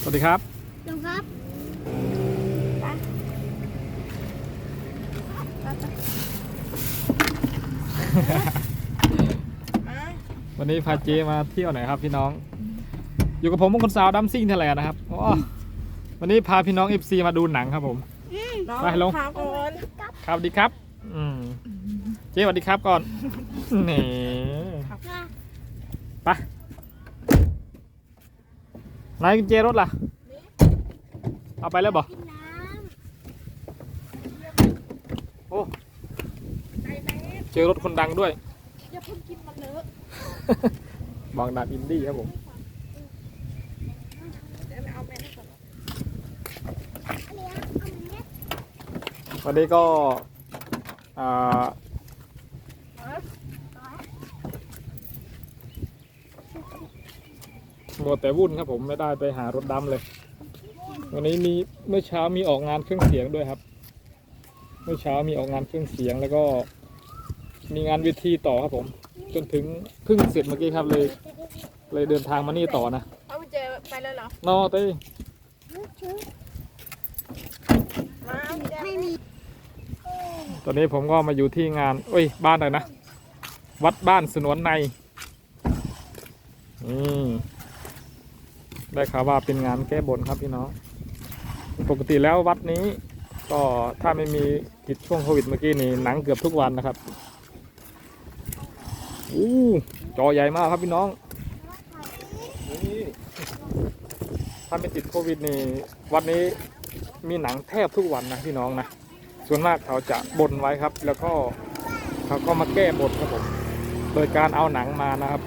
สวัสดีครับลุงครับไปมาวันนี้พาเจมาเที่ยวไหนครับพี่น้อง อยู่กับผมมงคลสาวดัมซิ่งไทยแลนด์นะครับโอ้วันนี้พาพี่น้อง FC มาดูหนังครับผมน้องไปลงพาก่อนครับสวัสดีครับอืมเจ๊สวัสดีครับก่อนนี่ไป ไหนกุญแจรถล่ะ เอาไปแล้วบอกกินน้โอ้เจอรถคนดังด้วยำอย่าเพิ่งกินมันเลอะบางดาอินดี้ครับผมเดี๋ยวไปเอาแม่ให้ก่อนวันนี้ก็อ่า มัวแต่วุ่นครับผมไม่ได้ไปหารถดำเลย วันนี้มีเมื่อเช้ามีออกงานเครื่องเสียงด้วยครับ เมื่อเช้ามีออกงานเครื่องเสียงแล้วก็ มีงานเวทีต่อครับผม จนถึงเพิ่งเสร็จเมื่อกี้ครับเลย เลยเดินทางมานี่ต่อนะเอากุญแจไปเลยเหรอนอเต้มาเอากุญแจไม่มีตอนนี้ผมก็มาอยู่ที่งานเอ้ยบ้านอะไรนะ วัดบ้านสนวนในนี่ ได้ข่าวว่าเป็นงานแก้บนครับพี่น้อง ปกติแล้ววัดนี้ ก็ถ้าไม่มีติดช่วงโควิดเมื่อกี้นี่หนังเกือบทุกวันนะครับอู้จอใหญ่มากครับพี่น้องนี่ถ้าไม่ติดโควิดนี่วัดนี้มีหนังแทบทุกวันนะพี่น้องนะส่วนมากเขาจะบนไว้ครับ แล้วก็เขาก็มาแก้บนครับผม โดยการเอาหนังมานะครับ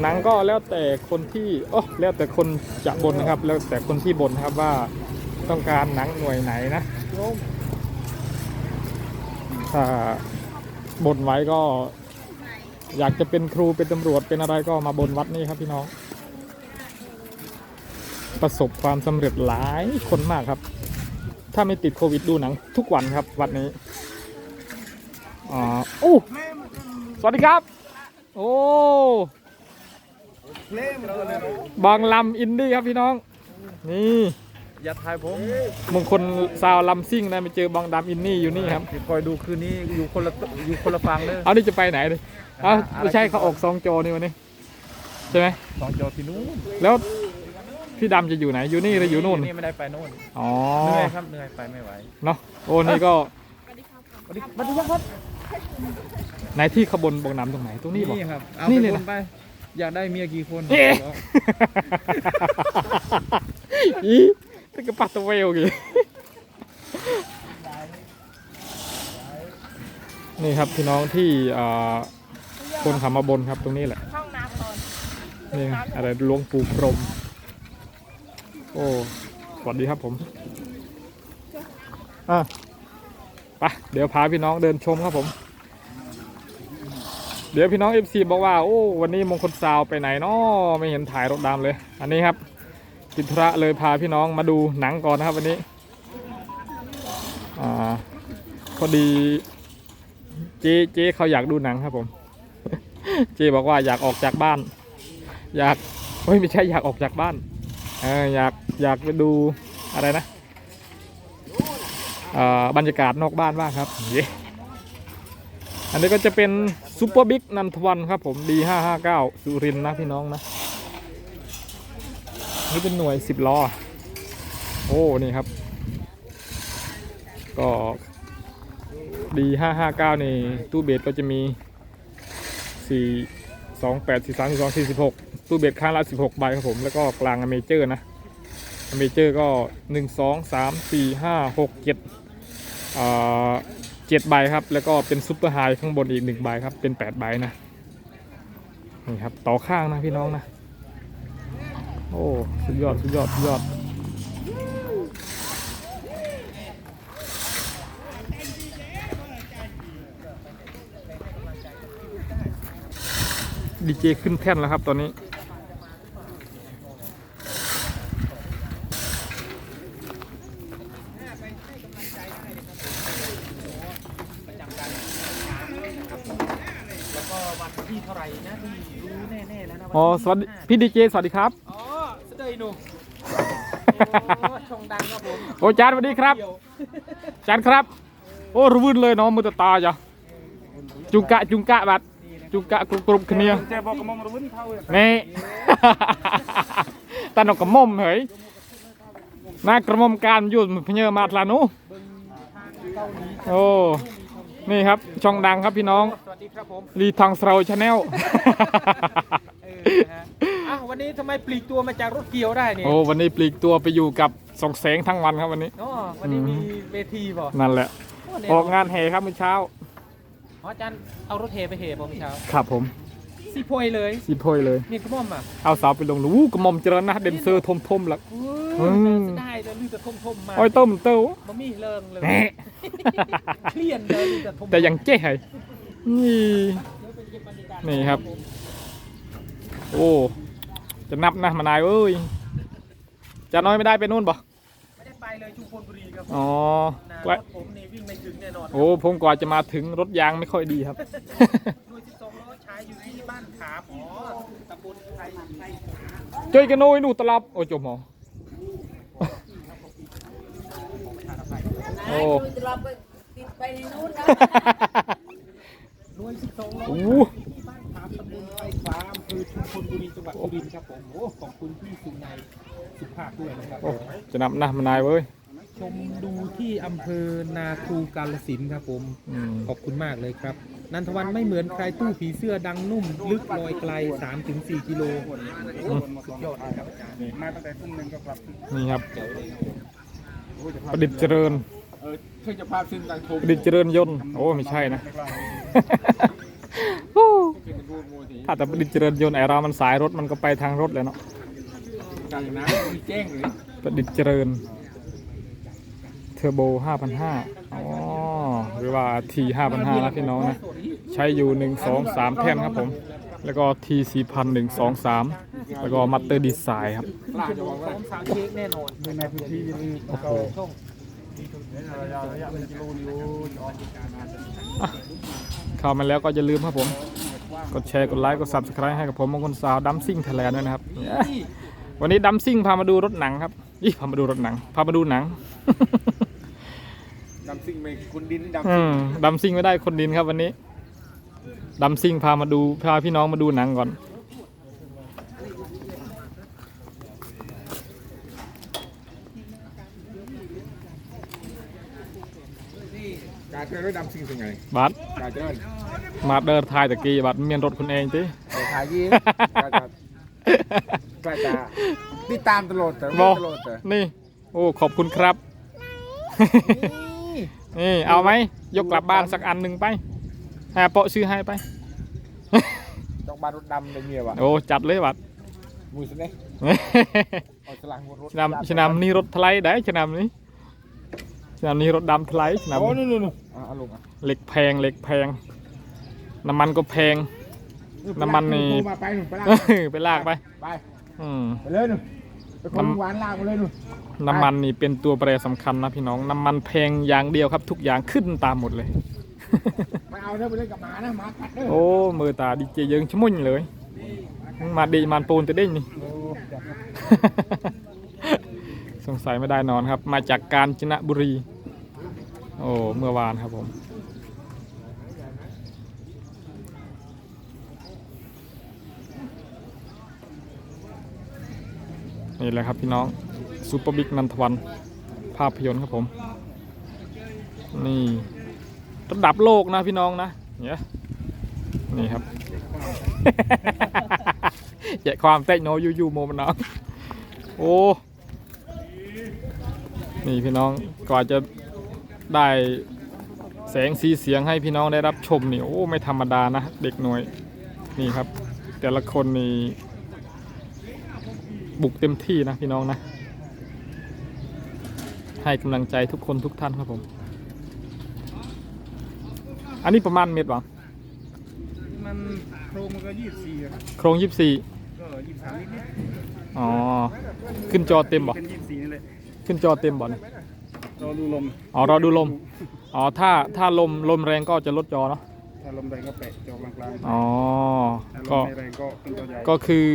หนังก็แล้วแต่คนที่โอ้แล้วแต่คนจะบนนะครับ แล้วแต่คนที่บนนะครับว่าต้องการหนังหน่วยไหนนะถ้าบนไว้ก็ อยากจะเป็นครูเป็นตำรวจเป็นอะไรก็มาบนวัดนี้ครับพี่น้อง ประสบความสำเร็จหลายคนมากครับ ถ้าไม่ติดโควิดดูหนังทุกวันครับ วัดนี้อ่าโอ้สวัสดีครับ โอ้ บางลำอินดี้ครับพี่น้อง นี่อย่าถ่ายผมมงคลซาวลำซิ่งนะไปเจอบางดำอินนี่อยู่นี่ครับเดี๋ยวคอยดูคืนนี้อยู่คนละอยู่คนละฟังเลยเอานี่จะไปไหนเลยเอ้าไม่ใช่เขาออกซองโจนี่วันนี้ใช่ไหมสองจอที่นู้นแล้วพี่ดำจะอยู่ไหนอยู่นี่หรืออยู่นู่นนี่ไม่ได้ไปโน่นอ๋อเหนื่อยครับเหนื่อยไปไม่ไหวเนาะโอ้นี่ก็สวัสดีสวัสดีครับไหนที่ขบวนบางน้ำตรงไหนตรงนี้บอกนี่ครับเอานี่ไปเลยคนะนไป อยากได้เมียกี่คนเอ๊ะ อีตึกกระปัตตะเวลกี่นี่ครับพี่น้องที่อ่าคนขับมาบนครับตรงนี้แหละห้องน้ำก่อนนี่อะไรหลวงปู่พรหมโอ้สวัสดีครับผมอะไปเดี๋ยวพาพี่น้องเดินชมครับผม เดี๋ยวพี่น้อง FC บอกว่า โอ้ วันนี้มงคลซาวไปไหนนาะไม่เห็นถ่ายรถดำเลย อันนี้ครับกินธุระเลยพาพี่น้องมาดูหนังก่อนนะครับวันนี้อ่าพอดีเจ๊เจ๊เขาอยากดูหนังครับผม เจ๊บอกว่าอยากออกจากบ้าน อยากเฮ้ยไม่ใช่อยากออกจากบ้านเอออยากอยากไปดูอะไรนะบรรยากาศนอกบ้านบ้างครับ เย้อันนี้ก็จะเป็น ซูเปอร์บิ๊กนันทวันครับผมดีห้าห้าเก้าสุรินนะพี่น้องนะ นี่เป็นหน่วยสิบล้อ โอ้ นี่ครับ ก็ดีห้าห้าเก้านี่ตู้เบสก็จะมีสี่สองแปดสี่สามสี่สองสี่สิบหกตู้เบสข้างละสิบหกใบครับผม แล้วก็กลางอเมเจอร์นะอเมเจอร์ก็หนึ่งสองสามสี่ห้าหกเจ็ดอ่า เจ็ดใบครับ แล้วก็เป็นซุปเปอร์ไฮข้างบนอีกหนึ่งใบครับ เป็นแปดใบนะ นี่ครับ ต่อข้างนะพี่น้องนะ โอ้ สุดยอด สุดยอด สุดยอด ดีเจขึ้นแท่นแล้วครับตอนนี้ แล้วก็วันที่เท่าไห ร่นะที่รู้แน่ๆแล้วนะอ๋อสวัสดีพี่ดีเจสวัสดีครับ อ๋อสเตย์หนูชงดังครับผมโอ้จานสวัสดีครับจานครับ โอ้ระวืนเลยเนาะมือตาตาจ้ะจุงกะจุงกะบัดจุงกะกรุบกรุบគ្នាเจ๊บอกกระมอมระวินเท่านี่ตาหนกกระหม่อมเหยนากระหม่อมการอยู่พญเยอมาทลานุโอ้ นี่ครับ ช่องดังครับพี่น้อง สวัสดีครับผมรีทองเราชาแนลเออนะฮะอ้าววันนี้ทำไมปลีกตัวมาจากรถเกี่ยวได้เนี่ยโอ้วันนี้ปลีกตัวไปอยู่กับสองแสงทั้งวันครับวันนี้ อ๋อวันนี้มีเวทีบ่นั่นแหละโออกงานแห่ครับเมื่อเช้าอ๋ออาจารย์เอารถเทไปเทบ่เมื่อเช้าครับผมซีโพยเลยสีโพยเลยมีกระหม่อมอะเอาสาวไปลงรู้กระหม่อมเจริญนะเดนเซอร์ทมทมๆหลักโอ้อืยมจะได้จะลือแต่ทมทมๆมาอ้อยต้มเต้าบะมี่เลิงเลย แหม่ เคลียนเลยลือแต่ทมแต่ยังเจ๊ให้นี่นี่ครับ โอ้จะนับนะมานายเอ้ยจะน้อยไม่ได้ไปนู่นบ่ไม่ได้ไปเลยชุมพลบุรีครับอ๋อนะไว้รถผมนี่วิ่งไม่ถึงแน่นอนโอ้ผมกว่าจะมาถึงรถยางไม่ค่อยดีครับด้วย12ล้อใช้อยู่ที่บ้านขามอ๋อตำบลไทยไทยช่วยกันหน่อยหนูตลับโอ้จบหมอ โอ้จะเราไปติดไปในนู้นนะด้วย12ล้อโหที่บ้านขามตำบลไทยฟาร์มคือชุมพลบุรีจังหวัดสุรินทร์ครับผมโอ้ขอบคุณพี่สุนัยสุภาพด้วยนะครับ โอ้จะนับนะมานายเว้ยชมดูที่อำเภอนาคูกาลสินธุ์ครับผม อืมขอบคุณมากเลยครับ นันทวันไม่เหมือนใครตู้ผีเสื้อดังนุ่ม ลึกลอยไกล 3-4 กิโลสุดยอดเลยครับอาจารย์มาตั้งแต่ทุ่มหนึ่งก็กลับนี่ครับ ประดิษฐ์เจริญ เออเพิ่งจะพาขึ้นทางโทรประดิษฐ์เจริญยนต์โอ้ไม่ใช่นะขึ้นดูมูทีถ้าแต่ประดิษฐ์เจริญยนต์ไอเรามันสายรถมันก็ไปทางรถเลยเนาะกลางน้ำมีแจ้งเลยประดิษฐ์เจริญเทอร์โบ 5,500อ๋อหรือว่า T 5,500นะพี่น้องนะ ใช้อยู่ 1 2 3 แท่นครับผม แล้วก็ T 4,000 1 2 3 แล้วก็มัตเตอร์ดีไซน์ครับ ปลาจะบอกพว่าร้อมสาวเค้กแน่นอนในพื้นที่นี่โอ้โห ช่องระยะระยะเป็นกิโลนิโลจะออกเข้ามาแล้วก็อย่าลืมครับผม กดแชร์ กดไลค์ กด subscribe ให้กับผมมงคลสาวดัมซิ่งไทยแลนด์ด้วยนะครับ วันนี้ดัมซิ่งพามาดูรถหนังครับยี่พามาดูรถหนัง พามาดูหนังดำซิ่งไม่คุณดินดำอืมดัมซิ่งไม่ได้คนดินครับวันนี้ดัมซิ่งพามาดูพาพี่น้องมาดูหนังก่อน กา รเจริญดำซิ่งเป็นไงบัตรการเจริญมาเดินทายตะกี้บัตรเมียนรถคุณเองติเดี๋ยวถ่ายยิ้มก็จะก็จะติดตามตลอดแต่บไม่อกตลอดแต่นี่ โอ้ขอบคุณครับ นี่เอาไหมยกกลับบ้านสักอันหนึ่งไปหาโปะซื้อให้ไปต้องบานรถดำเลยเมียวะโอ้จัดเลยบัตรมือสเน่เอาสลังรถชนำชนำนี่รถไถลได้ชนำนี่ ชนำนี่รถดำไถลชนำโอ้นี่นู่นนู่นอะเอาลงอะเหล็กแพงเหล็กแพง น้ำมันก็แพง น้ำมันนี่โทรมาไปหนุ่มไปลากไปลากไป ไปอืมไปเลยหนุ่มไปคนหวานลากมาเลยหนุ่มน้ำมันนี่เป็นตัวแปรสำคัญนะพี่น้อง น้ำมันแพงอย่างเดียวครับ ทุกอย่างขึ้นตามหมดเลยไม่เอาเด้อไปเล่นกับหมานะหมากัดเด้อโอ้มือตาดีเจเยิงชะมุ่นเลย มาดีมันปูนจะได้นี่โอ้อยากส งสัยไม่ได้นอนครับ มาจากกาญจนบุรี โอ้เมื่อวานครับผมนี่แหละครับพี่น้องซูเปอร์บิ๊กนันทวัน ภาพยนตร์ครับผม นี่ระดับโลกนะพี่น้องนะเนี่ยนี่ครับแยะความเต้นโนยูยูโมมันน้อง โอ้ นี่พี่น้องกว่าจะได้แสงสีเสียงให้พี่น้องได้รับชมนี่โอ้ไม่ธรรมดานะเด็กหน่วยนี่ครับ แต่ละคนนี่บุกเต็มที่นะพี่น้องนะ ให้กำลังใจทุกคนทุกท่านครับผม อันนี้ประมาณเม็ดหวังมันโครงมันก็ยี่สิบสี่ครับโครงยี่สี่ก็ยี่สิบสามนิดนิดอ๋อ ขึ้นจอเต็มบ่เป็นยี่สิบสี่นี่เลย ขึ้นจอเต็มบ่เนี่ยรอดูลมอ๋อรอดูลม อ๋อ ถ้าถ้าลมลมแรงก็จะลดจอเนาะ ถ้าลมแรงก็แปะจอกลางอ๋อๆถ้าลก็ มไม่แรงก็ขึ้นจอใหญ่ก็คือ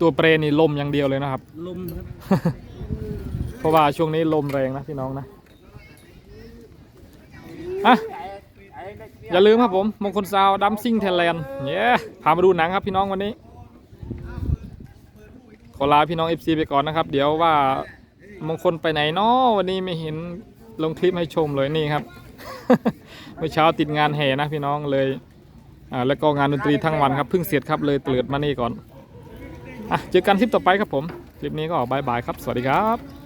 ตัวเปรนี่ลมอย่างเดียวเลยนะครับ ลมครับเพราะว่าช่วงนี้ลมแรงนะพี่น้องนะอะอย่าลืมครับผมมงคลซาวดัมซิงเทเลนเย้พามาดูหนังครับพี่น้องวันนี้ ขอลาพี่น้อง FC ไปก่อนนะครับ เดี๋ยวว่า มงคลไปไหนเนาะวันนี้ไม่เห็นลงคลิปให้ชมเลยนี่ครับ เมื่อเช้าติดงานแห่นะพี่น้องเลยอ่าแล้วก็งานดนตรีทั้งวันครับเพิ่งเสร็จครับเลยเตลิดมานี่ก่อนอะเจอกันคลิปต่อไปครับผม คลิปนี้ก็บายบายครับ สวัสดีครับ